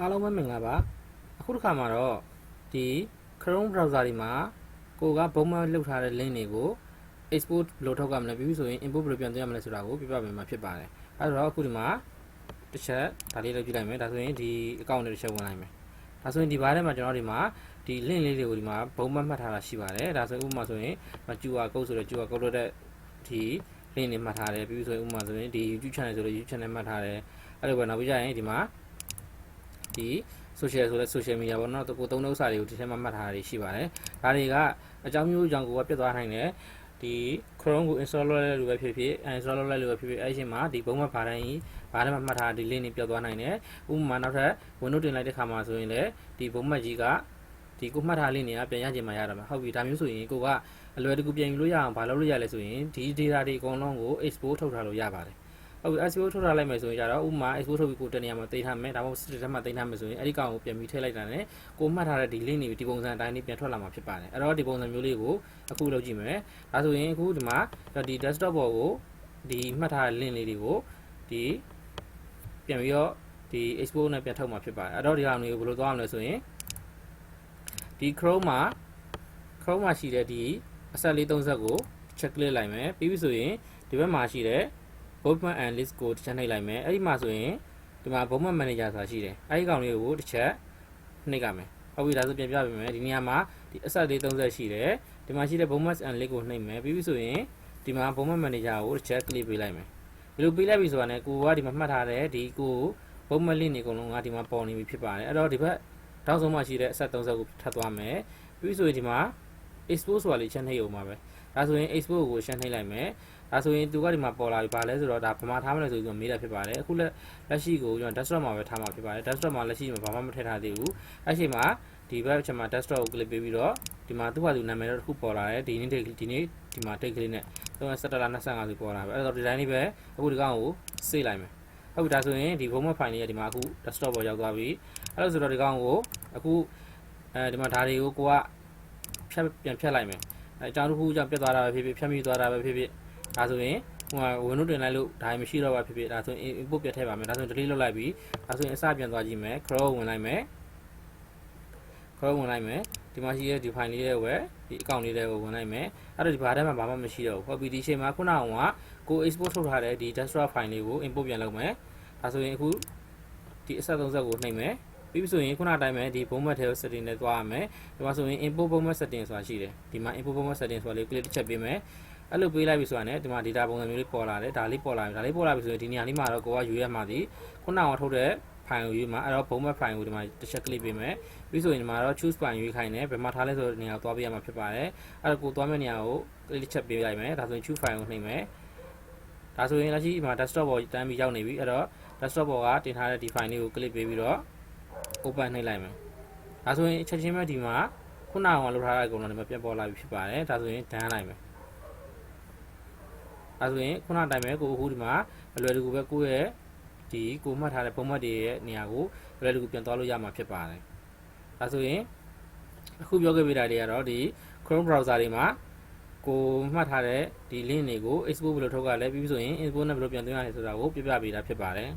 အားလုံးပဲမင်္ဂလာပါအခုတစ်ခါမှာတော့ဒီ Chrome browser ဒီမှာကိုကဘုံမလှုပ်ထားတဲ့ link တွေကို export ဘယ်လိုထုတ်ကမလဲပြီးပြီဆိုရင် import ဘယ်လိုပြန်သွင်းရမလဲဆိုတာကိုပြပြပေးမှာဖြစ်ပါတယ်အဲဒါတော့အခုဒီမှာတစ်ချက်ဒါလေးလုပ်ကြည့်လိုက်မယ်ဒါဆိုရင်ဒီ account နဲ့တစ်ချက်ဝင်လိုက်မယ်ဒါဆိုရင်ဒီဘားထဲမှာကျွန်တော်ဒီမှာဒီ link လေးတွေကိုဒီမှာဘုံမမှတ်ထားတာရှိပါတယ်ဒါဆိုရင်ဥပမာဆိုရင် QR code ဆိုတော့ QR code လို့တဲ့ဒီ link တွေမှတ်ထားတယ်ပြီးပြီဆိုရင်ဥပမာဆိုရင်ဒီ YouTube channel ဆိုတော့ YouTube channel မှတ်ထားတယ်အဲ့လိုပဲနောက်ပြီးကြရင်ဒီမှာ ဒီ social ဆိုလဲ social media ပေါ့နော်ကိုသုံးနှုတ်စာတွေကိုဒီထဲမှာမှတ်ထားတာတွေရှိပါတယ်ဒါတွေကအကြောင်းမျိုးကြောင့်ကိုကပြတ်သွားနိုင်တယ်ဒီ Chrome ကို install လုပ်လိုက်လို့ပဲဖြစ်ဖြစ် uninstall လုပ်လိုက်လို့ပဲဖြစ်ဖြစ်အဲ့ဒီအချိန်မှာဒီဘုံမှတ်ဘာတိုင်းဘာထဲမှာမှတ်ထားဒီ link တွေပြတ်သွားနိုင်တယ်ဥပမာနောက်ထပ် Windows တင်လိုက်တဲ့ခါမှာဆိုရင်လည်းဒီဘုံမှတ်ကြီးကဒီကိုမှတ်ထား link တွေကပြန်ရချင်မှရတာမှာဟုတ်ပြီဒါမျိုးဆိုရင်ကိုကအလွယ်တကူပြန်ယူလို့ရအောင်ဘာလုပ်လို့ရလဲဆိုရင်ဒီ data တွေအကုန်လုံးကို export ထုတ်ထားလို့ရပါတယ် ဟုတ်ပြီ export ထုတ်ထားလိုက်မယ်ဆိုရင်ကြတော့ဥပမာ export ထုတ်ပြီးကိုတနေရာမှာတင်ထားမယ်ဒါမှမဟုတ် system ထဲမှာတင်ထားမယ်ဆိုရင်အဲ့ဒီကောင်ကိုပြန်ပြီးထည့်လိုက်တာနဲ့ကိုမှတ်ထားတဲ့ဒီ link တွေဒီပုံစံအတိုင်းလေးပြန်ထွက်လာမှာဖြစ်ပါတယ်အဲ့တော့ဒီပုံစံမျိုးလေးကိုအခုလုပ်ကြည့်မယ်ဒါဆိုရင်အခုဒီမှာဒီ desktop ပေါ်ကိုဒီမှတ်ထားတဲ့ link လေးတွေကိုဒီပြန်ပြီးတော့ဒီ export နဲ့ပြန်ထုတ်မှာဖြစ်ပါတယ်အဲ့တော့ဒီကောင်လေးကိုဘယ်လိုသွားအောင်လဲဆိုရင်ဒီ Chrome မှာ Chrome မှာရှိတဲ့ဒီအဆက်လေး30ကို check လေးလိုက်မယ်ပြီးပြီဆိုရင်ဒီဘက်မှာရှိတဲ့ Bowman and list ကိုတစ်ချက်နှိပ်လိုက်မယ်အဲ့ဒီမှာဆိုရင်ဒီမှာ Bowman manager ဆိုတာရှိတယ်အဲ့ဒီကောင်လေးကိုတစ်ချက်နှိပ်ကြမယ်ဟုတ်ပြီဒါဆိုပြန်ပြပေးမယ်ဒီနေရာမှာဒီအဆက်လေး30ရှိတယ်ဒီမှာရှိတဲ့ Bowman and list ကိုနှိပ်မယ်ပြီးပြီဆိုရင်ဒီမှာ Bowman manager ကိုတစ်ချက် click ပေးလိုက်မယ်ဒီလိုပေးလိုက်ပြီဆိုတာနဲ့ကိုကဒီမှာမှတ်ထားတဲ့ဒီကို Bowman link တွေအကုန်လုံးကဒီမှာပေါ်နေပြီဖြစ်ပါတယ်အဲ့တော့ဒီဘက်တောက်ဆုံးမှရှိတဲ့အဆက်30ကိုထပ်သွားမယ်ပြီးပြီဆိုရင်ဒီမှာ export ဆိုတာလေးချက်နှိပ်အောင်ပါပဲဒါဆိုရင် export ကိုရှင်းနှိပ်လိုက်မယ်ဒါဆိုရင်သူကဒီမှာပေါ်လာပြီပါလဲဆိုတော့ဒါဘာမှထားမလဲဆိုပြီးတော့မေးတာဖြစ်ပါတယ်အခုလက်လက်ရှိကိုကျွန်တော် desktop မှာပဲထားမှာဖြစ်ပါတယ် desktop မှာလက်ရှိမှာဘာမှမထည့်ထားသေးဘူးအဲ့ချိန်မှာဒီဘက်ချက်မှာ desktop ကို click ပေးပြီးတော့ဒီမှာသူ့ဟာသူနာမည်တော့တစ်ခုပေါ်လာတယ်ဒီနေ့ဒီနေ့ဒီမှာ date ကလေးနဲ့37လ25ဆိုပေါ်လာပဲအဲ့တော့ဒီတိုင်းလေးပဲအခုဒီကောင်ကိုစေးလိုက်မယ်ဟုတ်ပြီဒါဆိုရင်ဒီ format file လေးကဒီမှာအခု desktop ပေါ်ရောက်သွားပြီအဲ့လိုဆိုတော့ဒီကောင်ကိုအခုအဲဒီမှာဒါတွေကိုကိုက ဖြတ်ပြန်ဖြတ်လိုက်မယ်အဲအကြောင်းတစ်ခုကြောင့်ပြတ်သွားတာပဲဖြစ်ဖြစ်ဖြတ်မိသွားတာပဲဖြစ်ဖြစ်ဒါဆိုရင်ဟိုကဝင်လို့တင်လိုက်လို့ဒါမရှိတော့ပါဖြစ်ဖြစ်ဒါဆိုရင် input ပြတ်ထည့်ပါမယ်ဒါဆိုရင် delete လုပ်လိုက်ပြီဒါဆိုရင်အစပြန်သွားကြည့်မယ် Chrome ဝင်လိုက်မယ် Chrome ဝင်လိုက်မယ်ဒီမှာရှိတဲ့ဒီ file လေးတွေဒီ account လေးတွေကိုဝင်လိုက်မယ်အဲ့တော့ဒီဘာထဲမှာဘာမှမရှိတော့ဘူးဟုတ်ပြီဒီအချိန်မှာခုနကကို export ထုတ်ထားတဲ့ဒီ desktop file လေးကို import ပြန်လုပ်မယ်ဒါဆိုရင်အခုဒီအဆက်30ကိုနှိပ်မယ် ပြီးပြီဆိုရင်ခုနအတိုင်းပဲဒီ format ထဲ setting နဲ့သွားရမယ်ဒီမှာဆိုရင် import format setting ဆိုတာရှိတယ်ဒီမှာ import format setting ဆိုတာလေး click တစ်ချက်ပေးမယ်အဲ့လိုပေးလိုက်ပြီဆိုတာနဲ့ဒီမှာ data ပုံစံမျိုးလေးပေါ်လာတယ်ဒါလေးပေါ်လာပြီဒါလေးပေါ်လာပြီဆိုရင်ဒီနေရာလေးမှာတော့ကိုကယူရမှာဒီခုနကထုတ်တဲ့ file ကိုယူမှာအဲ့တော့ format file ကိုဒီမှာတစ်ချက် click ပေးမယ်ပြီးဆိုရင်ဒီမှာတော့ choose file ရွေးခိုင်းတယ်ဘယ်မှာထားလဲဆိုတဲ့နေရာကိုသွားပေးရမှာဖြစ်ပါတယ်အဲ့တော့ကိုသွားမယ့်နေရာကို click တစ်ချက်ပေးလိုက်မယ်ဒါဆိုရင် choose file ကိုနှိပ်မယ်ဒါဆိုရင်လက်ရှိဒီမှာ desktop ပေါ်တန်းပြီးရောက်နေပြီအဲ့တော့ desktop ပေါ်ကတင်ထားတဲ့ဒီ file လေးကို click ပေးပြီးတော့ open နှိပ်လိုက်မယ်ဒါဆိုရင်ချက်ချင်းပဲဒီမှာခုနကလောက်ထားတဲ့အကုန်လုံးဒီမှာပြန်ပေါ်လာပြီဖြစ်ပါတယ်ဒါဆိုရင်ဒန်းလိုက်မယ်ဒါဆိုရင်ခုနအတိုင်းပဲကိုအခုဒီမှာအလွယ်တကူပဲကိုယ့်ရဲ့ဒီကိုမှတ်ထားတဲ့ပုံမှတ်တွေရဲ့နေရာကိုအလွယ်တကူပြန်သွားလို့ရမှာဖြစ်ပါတယ်ဒါဆိုရင်အခုပြောခဲ့ပြတာတွေကတော့ဒီ Chrome browser တွေမှာကိုမှတ်ထားတဲ့ဒီ link တွေကို export ဘယ်လိုထုတ်ရလဲပြီးပြီဆိုရင် export နဲ့ဘယ်လိုပြန်သွင်းရလဲဆိုတာကိုပြပြပေးတာဖြစ်ပါတယ်